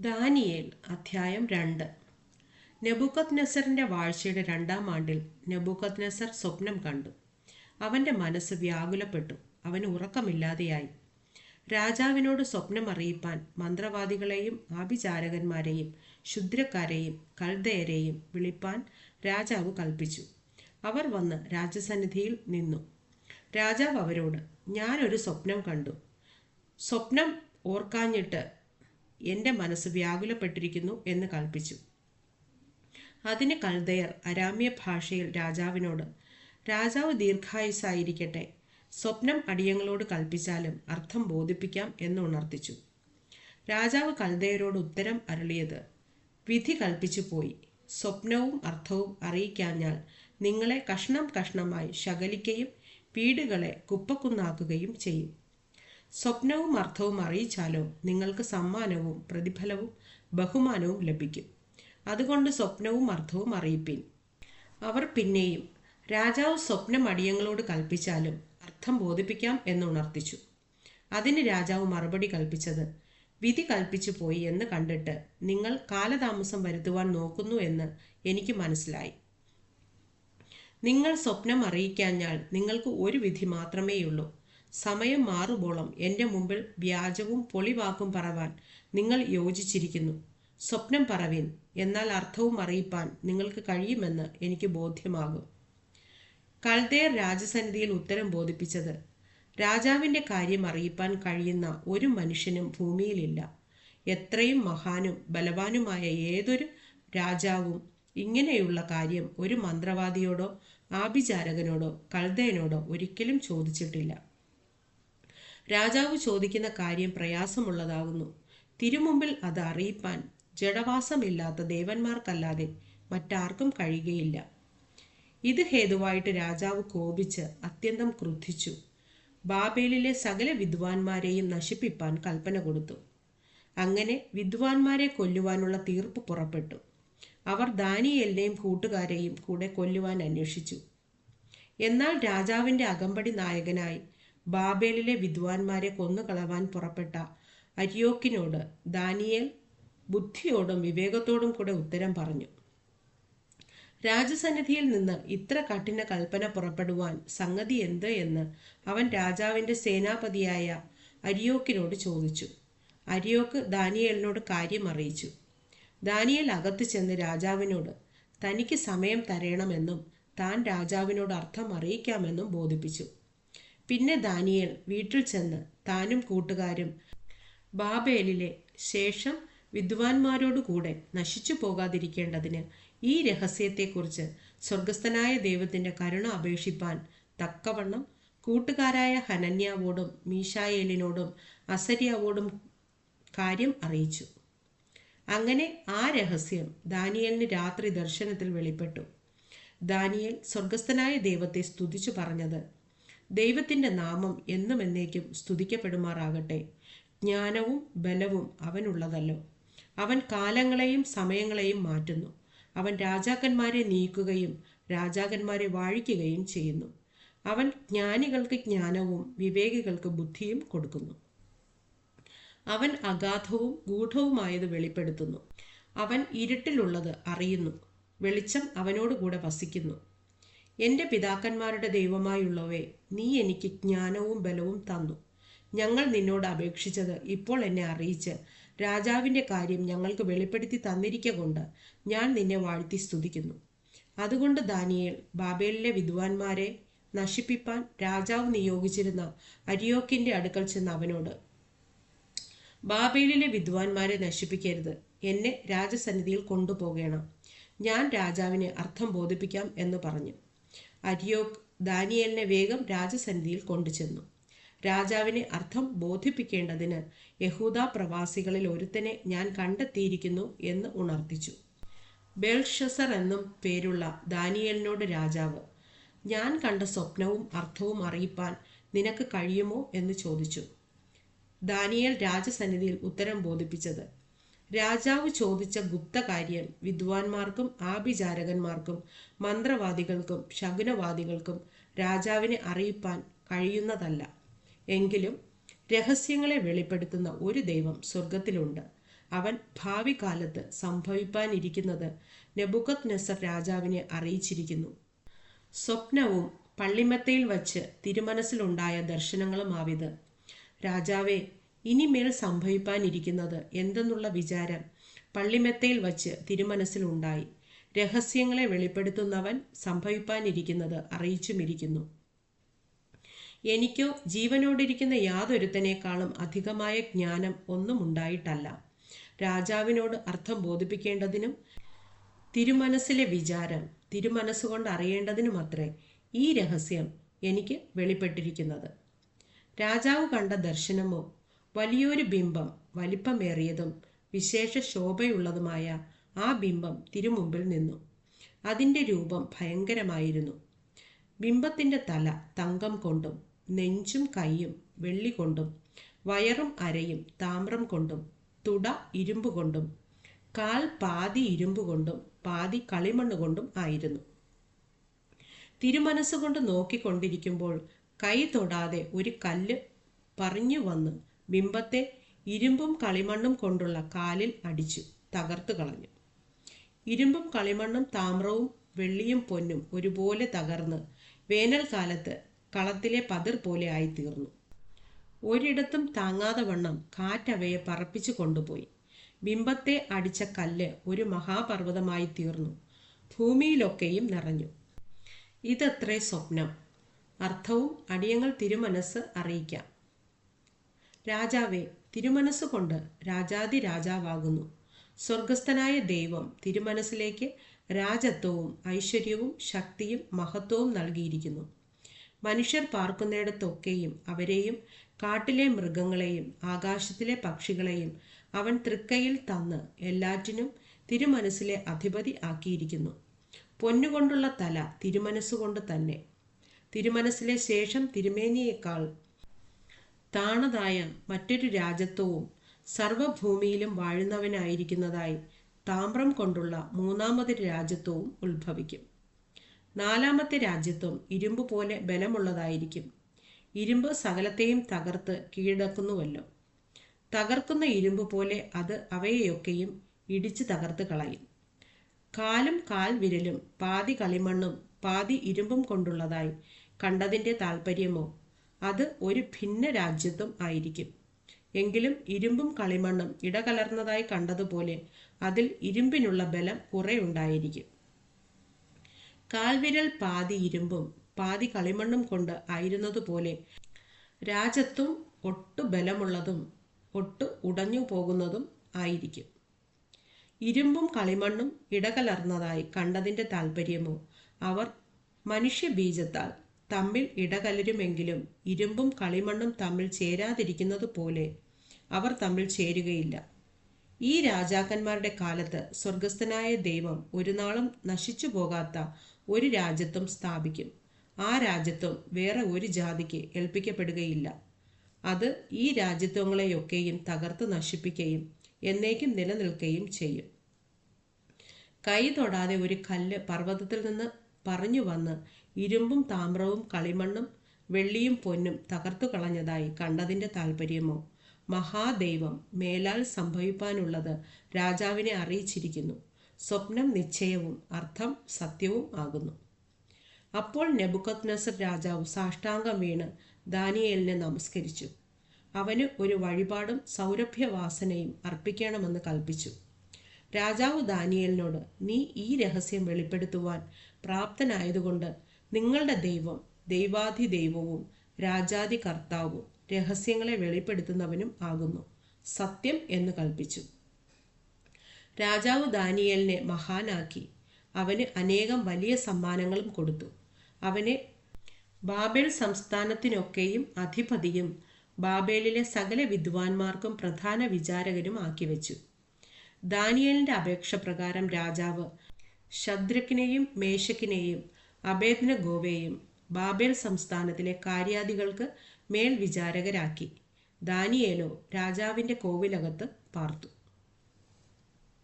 Daniel അധ്യായം രണ്ട്. നെബുക്കത് നെസറിന്റെ വാഴ്ചയുടെ രണ്ടാം ആണ്ടിൽ നെബുക്കത് നെസർ സ്വപ്നം കണ്ടു. അവന്റെ മനസ്സ് വ്യാകുലപ്പെട്ടു. അവന് ഉറക്കമില്ലാതെയായി. രാജാവിനോട് സ്വപ്നം അറിയിപ്പാൻ മന്ത്രവാദികളെയും ആഭിചാരകന്മാരെയും ശുദ്രക്കാരെയും കൽദയരെയും വിളിപ്പാൻ രാജാവ് കൽപ്പിച്ചു. അവർ വന്ന് രാജസന്നിധിയിൽ നിന്നു. രാജാവ് അവരോട് ഞാനൊരു സ്വപ്നം കണ്ടു. സ്വപ്നം ഓർക്കാഞ്ഞിട്ട് എന്റെ മനസ്സ് വ്യാകുലപ്പെട്ടിരിക്കുന്നു എന്ന് കൽപ്പിച്ചു. അതിന് കൽദയർ അരാമ്യ ഭാഷയിൽ രാജാവിനോട് രാജാവ് ദീർഘായുസായിരിക്കട്ടെ സ്വപ്നം അടിയങ്ങളോട് കൽപ്പിച്ചാലും അർത്ഥം ബോധിപ്പിക്കാം എന്ന് ഉണർത്തിച്ചു. രാജാവ് കൽദയരോട് ഉത്തരം അരുളിയത് വിധി കൽപ്പിച്ചു പോയി സ്വപ്നവും അർത്ഥവും അറിയിക്കാഞ്ഞാൽ നിങ്ങളെ കഷ്ണം കഷ്ണമായി ശകലിക്കുകയും വീടുകളെ കുപ്പക്കുന്നാക്കുകയും ചെയ്യും. സ്വപ്നവും അർത്ഥവും അറിയിച്ചാലോ നിങ്ങൾക്ക് സമ്മാനവും പ്രതിഫലവും ബഹുമാനവും ലഭിക്കും. അതുകൊണ്ട് സ്വപ്നവും അർത്ഥവും അറിയിപ്പിൻ. അവർ പിന്നെയും രാജാവ് സ്വപ്നം അടിയങ്ങളോട് കൽപ്പിച്ചാലും അർത്ഥം ബോധിപ്പിക്കാം എന്ന് ഉണർത്തിച്ചു. അതിന് രാജാവ് മറുപടി കൽപ്പിച്ചത് വിധി കൽപ്പിച്ചു പോയി എന്ന് കണ്ടിട്ട് നിങ്ങൾ കാലതാമസം വരുത്തുവാൻ നോക്കുന്നു എന്ന് എനിക്ക് മനസ്സിലായി. നിങ്ങൾ സ്വപ്നം അറിയിക്കാഞ്ഞാൽ നിങ്ങൾക്ക് ഒരു വിധി മാത്രമേയുള്ളൂ. സമയം മാറുമ്പോളം എന്റെ മുമ്പിൽ വ്യാജവും പൊളിവാക്കും പറവാൻ നിങ്ങൾ യോജിച്ചിരിക്കുന്നു. സ്വപ്നം പറവിൻ എന്നാൽ അർത്ഥവും അറിയിപ്പാൻ നിങ്ങൾക്ക് കഴിയുമെന്ന് എനിക്ക് ബോധ്യമാകും. കൽദേർ രാജസന്നിധിയിൽ ഉത്തരം ബോധിപ്പിച്ചത് രാജാവിന്റെ കാര്യം അറിയിപ്പാൻ കഴിയുന്ന ഒരു മനുഷ്യനും ഭൂമിയിലില്ല. എത്രയും മഹാനും ബലവാനുമായ ഏതൊരു രാജാവും ഇങ്ങനെയുള്ള കാര്യം ഒരു മന്ത്രവാദിയോടോ ആഭിചാരകനോടോ കൽദയനോടോ ഒരിക്കലും ചോദിച്ചിട്ടില്ല. രാജാവ് ചോദിക്കുന്ന കാര്യം പ്രയാസമുള്ളതാകുന്നു. തിരുമുമ്പിൽ അത് അറിയിപ്പാൻ ജഡവാസമില്ലാത്ത ദേവന്മാർക്കല്ലാതെ മറ്റാർക്കും കഴിയുകയില്ല. ഇത് ഹേതുവായിട്ട് രാജാവ് കോപിച്ച് അത്യന്തം ക്രുദ്ധിച്ചു. ബാബേലിലെ സകല വിദ്വാൻമാരെയും നശിപ്പിപ്പാൻ കൽപ്പന കൊടുത്തു. അങ്ങനെ വിദ്വാൻമാരെ കൊല്ലുവാനുള്ള തീർപ്പ് പുറപ്പെട്ടു. അവർ ദാനിയലിനെയും കൂട്ടുകാരെയും കൂടെ കൊല്ലുവാൻ അന്വേഷിച്ചു. എന്നാൽ രാജാവിന്റെ അകമ്പടി നായകനായി ബാബേലിലെ വിദ്വാൻമാരെ കൊന്നുകളവാൻ പുറപ്പെട്ട അരിയോക്കിനോട് ദാനിയേൽ ബുദ്ധിയോടും വിവേകത്തോടും കൂടെ ഉത്തരം പറഞ്ഞു. രാജസന്നിധിയിൽ നിന്ന് ഇത്ര കഠിന കൽപ്പന പുറപ്പെടുവാൻ സംഗതി എന്ത് എന്ന് അവൻ രാജാവിന്റെ സേനാപതിയായ അരിയോക്കിനോട് ചോദിച്ചു. അരിയോക്ക് ദാനിയേലിനോട് കാര്യം അറിയിച്ചു. ദാനിയേൽ അകത്ത് ചെന്ന് രാജാവിനോട് തനിക്ക് സമയം തരണമെന്നും താൻ രാജാവിനോട് അർത്ഥം അറിയിക്കാമെന്നും ബോധിപ്പിച്ചു. പിന്നെ ദാനിയേൽ വീട്ടിൽ ചെന്ന് താനും കൂട്ടുകാരും ബാബേലിലെ ശേഷം വിദ്വാൻമാരോടുകൂടെ നശിച്ചു പോകാതിരിക്കേണ്ടതിന് ഈ രഹസ്യത്തെക്കുറിച്ച് സ്വർഗസ്ഥനായ ദൈവത്തിന്റെ കരുണ അപേക്ഷിപ്പാൻ തക്കവണ്ണം കൂട്ടുകാരായ ഹനന്യാവോടും മീശായേലിനോടും അസര്യാവോടും കാര്യം അറിയിച്ചു. അങ്ങനെ ആ രഹസ്യം ദാനിയലിന് രാത്രി ദർശനത്തിൽ വെളിപ്പെട്ടു. ദാനിയൽ സ്വർഗസ്ഥനായ ദൈവത്തെ സ്തുതിച്ചു പറഞ്ഞത് ദൈവത്തിന്റെ നാമം എന്നും എന്നേക്കും സ്തുതിക്കപ്പെടുമാറാകട്ടെ. ജ്ഞാനവും ബലവും അവനുള്ളതല്ലോ. അവൻ കാലങ്ങളെയും സമയങ്ങളെയും മാറ്റുന്നു. അവൻ രാജാക്കന്മാരെ നീക്കുകയും രാജാക്കന്മാരെ വാഴിക്കുകയും ചെയ്യുന്നു. അവൻ ജ്ഞാനികൾക്ക് ജ്ഞാനവും വിവേകികൾക്ക് ബുദ്ധിയും കൊടുക്കുന്നു. അവൻ അഗാധവും ഗൂഢവുമായത് വെളിപ്പെടുത്തുന്നു. അവൻ ഇരുട്ടിലുള്ളത് അറിയുന്നു. വെളിച്ചം അവനോടുകൂടെ വസിക്കുന്നു. എന്റെ പിതാക്കന്മാരുടെ ദൈവമായുള്ളവേ നീ എനിക്ക് ജ്ഞാനവും ബലവും തന്നു. ഞങ്ങൾ നിന്നോട് അപേക്ഷിച്ചത് ഇപ്പോൾ എന്നെ അറിയിച്ച്. രാജാവിന്റെ കാര്യം ഞങ്ങൾക്ക് വെളിപ്പെടുത്തി തന്നിരിക്ക കൊണ്ട് ഞാൻ നിന്നെ വാഴ്ത്തി സ്തുതിക്കുന്നു. അതുകൊണ്ട് ദാനിയേൽ ബാബേലിലെ വിദ്വാൻമാരെ നശിപ്പിപ്പാൻ രാജാവ് നിയോഗിച്ചിരുന്ന അരിയോക്കിന്റെ അടുക്കൽ ചെന്ന് അവനോട് ബാബേലിലെ വിദ്വാൻമാരെ നശിപ്പിക്കരുത്. എന്നെ രാജസന്നിധിയിൽ കൊണ്ടുപോകേണം. ഞാൻ രാജാവിനെ അർത്ഥം ബോധിപ്പിക്കാം എന്ന് പറഞ്ഞു. അരിയോക്ക് ദാനിയലിനെ വേഗം രാജസന്നിധിയിൽ കൊണ്ടുചെന്നു. രാജാവിനെ അർത്ഥം ബോധിപ്പിക്കേണ്ടതിന് യഹൂദ പ്രവാസികളിൽ ഒരുത്തനെ ഞാൻ കണ്ടെത്തിയിരിക്കുന്നു എന്ന് ഉണർത്തിച്ചു. ബേൾഷസർ എന്നും പേരുള്ള ദാനിയലിനോട് രാജാവ് ഞാൻ കണ്ട സ്വപ്നവും അർത്ഥവും അറിയിപ്പാൻ നിനക്ക് കഴിയുമോ? എന്ന് ചോദിച്ചു. ദാനിയൽ രാജസന്നിധിയിൽ ഉത്തരം ബോധിപ്പിച്ചത് രാജാവ് ചോദിച്ച ഗുപ്തകാര്യം വിദ്വാൻമാർക്കും ആഭിചാരകന്മാർക്കും മന്ത്രവാദികൾക്കും ശകുനവാദികൾക്കും രാജാവിനെ അറിയിപ്പാൻ കഴിയുന്നതല്ല. എങ്കിലും രഹസ്യങ്ങളെ വെളിപ്പെടുത്തുന്ന ഒരു ദൈവം സ്വർഗത്തിലുണ്ട് അവൻ ഭാവി കാലത്ത് സംഭവിപ്പാനിരിക്കുന്നത് നെബുക്കത് നെസർ രാജാവിനെ അറിയിച്ചിരിക്കുന്നു. സ്വപ്നവും പള്ളിമത്തയിൽ വച്ച് തിരുമനസ്സിലുണ്ടായ ദർശനങ്ങളുമാവിത്. രാജാവേ ഇനിമേൽ സംഭവിപ്പാനിരിക്കുന്നത് എന്തെന്നുള്ള വിചാരം പള്ളിമെത്തയിൽ വച്ച് തിരുമനസ്സിലുണ്ടായി. രഹസ്യങ്ങളെ വെളിപ്പെടുത്തുന്നവൻ സംഭവിപ്പാനിരിക്കുന്നത് അറിയിച്ചുമിരിക്കുന്നു. എനിക്കോ ജീവനോടിരിക്കുന്ന യാതൊരുത്തനേക്കാളും അധികമായ ജ്ഞാനം ഒന്നും ഉണ്ടായിട്ടല്ല രാജാവിനോട് അർത്ഥം ബോധിപ്പിക്കേണ്ടതിനും തിരുമനസ്സിലെ വിചാരം തിരുമനസ്സുകൊണ്ട് അറിയേണ്ടതിനുമത്രേ ഈ രഹസ്യം എനിക്ക് വെളിപ്പെട്ടിരിക്കുന്നത്. രാജാവ് കണ്ട ദർശനമോ വലിയൊരു ബിംബം വലിപ്പമേറിയതും വിശേഷ ശോഭയുള്ളതുമായ ആ ബിംബം തിരുമുമ്പിൽ നിന്നു. അതിന്റെ രൂപം ഭയങ്കരമായിരുന്നു. ബിംബത്തിന്റെ തല തങ്കം കൊണ്ടും നെഞ്ചും കൈയും വെള്ളി കൊണ്ടും വയറും അരയും താമ്രം കൊണ്ടും തുട ഇരുമ്പ് കൊണ്ടും കാൽ പാതി ഇരുമ്പ് കൊണ്ടും പാതി കളിമണ്ണ് കൊണ്ടും ആയിരുന്നു. തിരുമനസ്സുകൊണ്ട് നോക്കിക്കൊണ്ടിരിക്കുമ്പോൾ കൈ തൊടാതെ ഒരു കല്ല് പറഞ്ഞു വന്ന് ബിംബത്തെ ഇരുമ്പും കളിമണ്ണും കൊണ്ടുള്ള കാലിൽ അടിച്ചു തകർത്തു കളഞ്ഞു. ഇരുമ്പും കളിമണ്ണും താമ്രവും വെള്ളിയും പൊന്നും ഒരുപോലെ തകർന്ന് വേനൽക്കാലത്ത് കളത്തിലെ പതിർ പോലെ ആയിത്തീർന്നു. ഒരിടത്തും താങ്ങാതെ വണ്ണം കാറ്റവയെ പറപ്പിച്ചു കൊണ്ടുപോയി. ബിംബത്തെ അടിച്ച കല്ല് ഒരു മഹാപർവതമായി തീർന്നു. ഭൂമിയിലൊക്കെയും നിറഞ്ഞു. ഇതത്രേ സ്വപ്നം. അർത്ഥവും അടിയങ്ങൾ തിരുമനസ് അറിയിക്കാം. രാജാവെ തിരുമനസ്സുകൊണ്ട് രാജാതി രാജാവാകുന്നു സ്വർഗസ്ഥനായ ദൈവം തിരുമനസ്സിലേക്ക് രാജത്വവും ഐശ്വര്യവും ശക്തിയും മഹത്വവും നൽകിയിരിക്കുന്നു. മനുഷ്യർ പാർക്കുന്നിടത്തൊക്കെയും അവരെയും കാട്ടിലെ മൃഗങ്ങളെയും ആകാശത്തിലെ പക്ഷികളെയും അവൻ തൃക്കയിൽ തന്ന് എല്ലാറ്റിനും തിരുമനസ്സിലെ അധിപതി ആക്കിയിരിക്കുന്നു. പൊന്നുകൊണ്ടുള്ള തല തിരുമനസ്സുകൊണ്ട് തന്നെ. തിരുമനസ്സിലെ ശേഷം തിരുമേനിയേക്കാൾ താണതായ മറ്റൊരു രാജ്യത്വവും സർവഭൂമിയിലും വാഴുന്നവനായിരിക്കുന്നതായി താമ്രം കൊണ്ടുള്ള മൂന്നാമതൊരു രാജ്യത്വവും ഉത്ഭവിക്കും. നാലാമത്തെ രാജ്യത്വം ഇരുമ്പ് പോലെ ബലമുള്ളതായിരിക്കും. ഇരുമ്പ് സകലത്തെയും തകർത്ത് കീഴടക്കുന്നുവല്ലോ. തകർക്കുന്ന ഇരുമ്പ് പോലെ അത് അവയെയൊക്കെയും ഇടിച്ച് തകർത്ത് കളയും. കാലും കാൽ വിരലും പാതി കളിമണ്ണും പാതി ഇരുമ്പും കൊണ്ടുള്ളതായി കണ്ടതിന്റെ താല്പര്യമോ അത് ഒരു ഭിന്ന രാജ്യത്വം ആയിരിക്കും. എങ്കിലും ഇരുമ്പും കളിമണ്ണും ഇടകലർന്നതായി കണ്ടതുപോലെ അതിൽ ഇരുമ്പിനുള്ള ബലം കുറെ ഉണ്ടായിരിക്കും. കാൽവിരൽ പാതി ഇരുമ്പും പാതി കളിമണ്ണും കൊണ്ട് ആയിരുന്നതുപോലെ രാജത്വം ഒട്ടു ബലമുള്ളതും ഒട്ടു ഉടഞ്ഞു പോകുന്നതും ആയിരിക്കും. ഇരുമ്പും കളിമണ്ണും ഇടകലർന്നതായി കണ്ടതിന്റെ താല്പര്യമോ അവർ മനുഷ്യബീജത്താൽ തമ്മിൽ ഇടകലരുമെങ്കിലും ഇരുമ്പും കളിമണ്ണും തമ്മിൽ ചേരാതിരിക്കുന്നത് പോലെ അവർ തമ്മിൽ ചേരുകയില്ല. ഈ രാജാക്കന്മാരുടെ കാലത്ത് സ്വർഗസ്ഥനായ ദൈവം ഒരു നാളും നശിച്ചു പോകാത്ത ഒരു രാജ്യത്വം സ്ഥാപിക്കും. ആ രാജ്യത്വം വേറെ ഒരു ജാതിക്ക് ഏൽപ്പിക്കപ്പെടുകയില്ല. അത് ഈ രാജ്യത്വങ്ങളെയൊക്കെയും തകർത്ത് നശിപ്പിക്കുകയും എന്നേക്കും നിലനിൽക്കുകയും ചെയ്യും. കൈ തൊടാതെ ഒരു കല്ല് പർവതത്തിൽ നിന്ന് പറഞ്ഞു വന്ന് ഇരുമ്പും താമ്രവും കളിമണ്ണും വെള്ളിയും പൊന്നും തകർത്തു കളഞ്ഞതായി കണ്ടതിന്റെ താല്പര്യമോ മഹാദൈവം മേലാൽ സംഭവിപ്പാനുള്ളത് രാജാവിനെ അറിയിച്ചിരിക്കുന്നു. സ്വപ്നം നിശ്ചയവും അർത്ഥം സത്യവും ആകുന്നു. അപ്പോൾ നെബുക്കത് നസർ രാജാവ് സാഷ്ടാംഗം വീണ് ദാനിയേലിനെ നമസ്കരിച്ചു. അവന് ഒരു വഴിപാടും സൗരഭ്യവാസനയും അർപ്പിക്കണമെന്ന് കൽപ്പിച്ചു. രാജാവ് ദാനിയലിനോട് നീ ഈ രഹസ്യം വെളിപ്പെടുത്തുവാൻ പ്രാപ്തനായതുകൊണ്ട് നിങ്ങളുടെ ദൈവം ദൈവാധി ദൈവവും രാജാതി കർത്താവും രഹസ്യങ്ങളെ വെളിപ്പെടുത്തുന്നവനും ആകുന്നു. സത്യം എന്ന് കൽപ്പിച്ചു. രാജാവ് ദാനിയലിനെ മഹാനാക്കി. അവന് അനേകം വലിയ സമ്മാനങ്ങളും കൊടുത്തു. അവനെ ബാബേൽ സംസ്ഥാനത്തിനൊക്കെയും അധിപതിയും ബാബേലിലെ സകല വിദ്വാൻമാർക്കും പ്രധാന വിചാരകരും ആക്കി വെച്ചു. ദാനിയലിന്റെ അപേക്ഷ പ്രകാരം രാജാവ് ശദ്രക്കിനെയും മേശക്കിനെയും അഭേദന ഗോവയെയും ബാബേൽ സംസ്ഥാനത്തിലെ കാര്യാദികൾക്ക് മേൽവിചാരകരാക്കി. ദാനിയേലോ രാജാവിന്റെ കോവിലകത്ത് പാർത്തു.